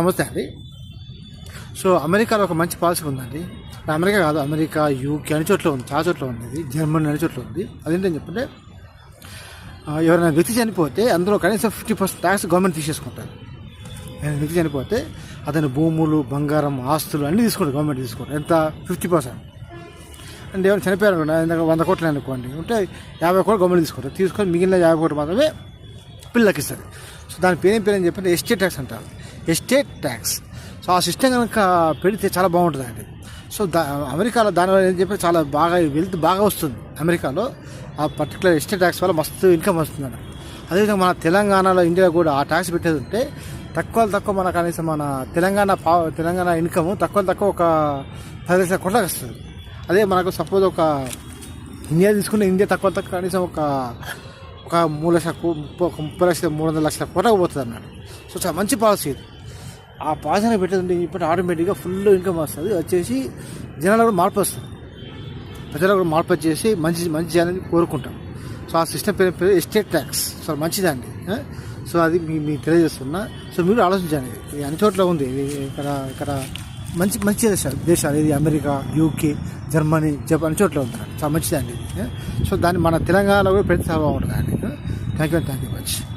నమస్తే అండి. సో అమెరికాలో ఒక మంచి పాలసీ ఉందండి. అమెరికా కాదు అమెరికా యూకే అని చోట్ల ఉంది చాలా చోట్ల ఉంది ఇది. జర్మనీ అనే చోట్ల ఉంది. అదేంటని చెప్పంటే ఎవరైనా వ్యక్తి చనిపోతే అందులో కనీసం ఫిఫ్టీ పర్సెంట్ ట్యాక్స్ గవర్నమెంట్ తీసేసుకుంటారు. ఏదైనా వ్యక్తి చనిపోతే అతని భూములు బంగారం ఆస్తులు అన్నీ తీసుకుంటారు గవర్నమెంట్ తీసుకుంటారు. ఎంత? Fifty percent. అంటే ఎవరైనా చనిపోయారు అనుకోండి వంద కోట్లు అనుకోండి ఉంటే యాభై కోట్లు గవర్నమెంట్ తీసుకుంటారు. తీసుకొని మిగిలిన యాభై కోట్లు మాత్రమే పిల్లలకి ఇస్తారు. సో దాని పేరేం పేరు అని చెప్పంటే ఎస్టేట్ ట్యాక్స్ అంటారు. ఎస్టేట్ ట్యాక్స్ సో ఆ సిస్టమ్ కనుక పెడితే చాలా బాగుంటుంది అండి సో దా అమెరికాలో దానివల్ల ఏం చెప్పి చాలా బాగా వెల్త్ బాగా వస్తుంది. అమెరికాలో ఆ పర్టికులర్ ఎస్టేట్ ట్యాక్స్ వల్ల మస్తు ఇన్కమ్ వస్తుంది అదేవిధంగా మన తెలంగాణలో ఇండియా కూడా ఆ ట్యాక్స్ పెట్టేది ఉంటే తక్కువ తక్కువ మన కనీసం మన తెలంగాణ పా తెలంగాణ ఇన్కమ్ తక్కువ తక్కువ ఒక పది లక్షల కోట్లకు వస్తుంది. అదే మనకు సపోజ్ ఒక ఇండియా తీసుకుంటే ఇండియా తక్కువ తక్కువ కనీసం ఒక ఒక మూడు లక్షల ఒక ముప్పై లక్షల మూడు వందల లక్షల కోట్లకు పోతుంది అన్నాడు సో చాలా మంచి పాలసీ ఇది. ఆ పాజన పెట్టేది ఇప్పుడు ఆటోమేటిక్గా ఫుల్ ఇన్కమ్ వస్తుంది. వచ్చేసి జనాలు కూడా మార్పు వస్తుంది. ప్రజలు కూడా మార్పు వచ్చేసి మంచి మంచి చేయాలని కోరుకుంటాం. సో ఆ సిస్టమ్ పేరు పేరు ఎస్టేట్ ట్యాక్స్. సో మంచిదండి. సో అది మీ మీకు తెలియజేస్తున్నా. సో మీరు ఆలోచించండి. ఇది అన్ని చోట్ల ఉంది. ఇది ఇక్కడ ఇక్కడ మంచి మంచి దేశాలు దేశాలు ఇది అమెరికా యూకే జర్మనీ జపాన్ అన్ని చోట్ల ఉంది. చాలా మంచిదండి సో దాన్ని మన తెలంగాణలో కూడా పెడితే చాలా అండి. Thank you thank you much.